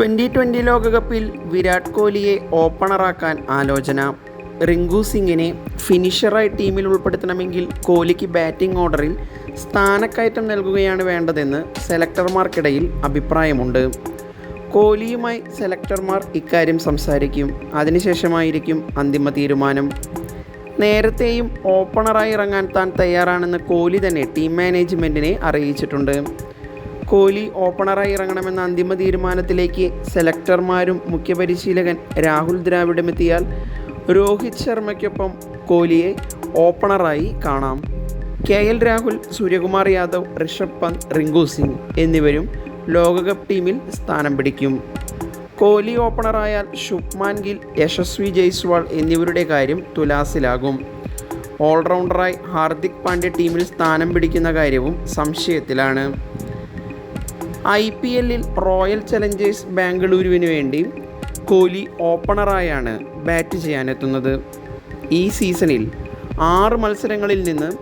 Twenty twenty ലോകകപ്പിൽ വിരാട് കോഹ്ലിയെ ഓപ്പണറാക്കാൻ ആലോചന. റിങ്കു സിംഗിനെ ഫിനിഷറായി ടീമിൽ ഉൾപ്പെടുത്തണമെങ്കിൽ കോഹ്ലിക്ക് ബാറ്റിംഗ് ഓർഡറിൽ സ്ഥാനക്കയറ്റം നൽകുകയാണ് വേണ്ടതെന്ന് സെലക്ടർമാർക്കിടയിൽ അഭിപ്രായമുണ്ട്. കോഹ്ലിയുമായി സെലക്ടർമാർ ഇക്കാര്യം സംസാരിക്കും. അതിനുശേഷമായിരിക്കും അന്തിമ തീരുമാനം. നേരത്തെയും ഓപ്പണറായി ഇറങ്ങാൻ താൻ തയ്യാറാണെന്ന് കോഹ്ലി തന്നെ ടീം മാനേജ്മെന്റിനെ അറിയിച്ചിട്ടുണ്ട്. കോഹ്ലി ഓപ്പണറായി ഇറങ്ങണമെന്ന അന്തിമ തീരുമാനത്തിലേക്ക് സെലക്ടർമാരും മുഖ്യപരിശീലകൻ രാഹുൽ ദ്രാവിഡും എത്തിയാൽ രോഹിത് ശർമ്മയ്ക്കൊപ്പം കോഹ്ലിയെ ഓപ്പണറായി കാണാം. കെ എൽ രാഹുൽ സൂര്യകുമാർ യാദവ് ഋഷഭ് പന്ത് റിങ്കു സിംഗ് എന്നിവരും ലോകകപ്പ് ടീമിൽ സ്ഥാനം പിടിക്കും. കോഹ്ലി ഓപ്പണറായാൽ ശുഭ്മാൻ ഗിൽ യശസ്വി ജയ്സ്വാൾ എന്നിവരുടെ കാര്യം തുലാസിലാകും. ഓൾറൗണ്ടറായി ഹാർദിക് പാണ്ഡ്യ ടീമിൽ സ്ഥാനം പിടിക്കുന്ന കാര്യവും സംശയത്തിലാണ്. ഐ പി എല്ലിൽ റോയൽ ചലഞ്ചേഴ്സ് ബാംഗ്ലൂരുവിന് വേണ്ടി കോഹ്ലി ഓപ്പണറായാണ് ബാറ്റ് ചെയ്യാനെത്തുന്നത്. ഈ സീസണിൽ ആറ് മത്സരങ്ങളിൽ നിന്ന്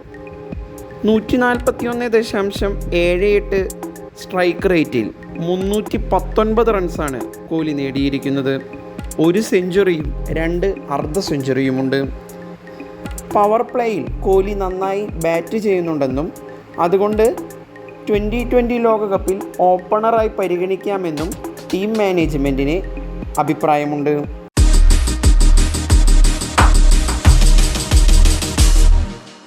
നൂറ്റി നാൽപ്പത്തി ഒന്ന് ദശാംശം ഏഴ് എട്ട് സ്ട്രൈക്ക് റേറ്റിൽ മുന്നൂറ്റി പത്തൊൻപത് റൺസാണ് കോഹ്ലി നേടിയിരിക്കുന്നത്. ഒരു സെഞ്ചുറിയും രണ്ട് അർദ്ധ സെഞ്ചുറിയുമുണ്ട്. പവർ പ്ലേയിൽ കോഹ്ലി നന്നായി ബാറ്റ് ചെയ്യുന്നുണ്ടെന്നും അതുകൊണ്ട് ട്വന്റി ട്വന്റി ലോകകപ്പിൽ ഓപ്പണറായി പരിഗണിക്കാമെന്നും ടീം മാനേജ്മെന്റിന് അഭിപ്രായമുണ്ട്.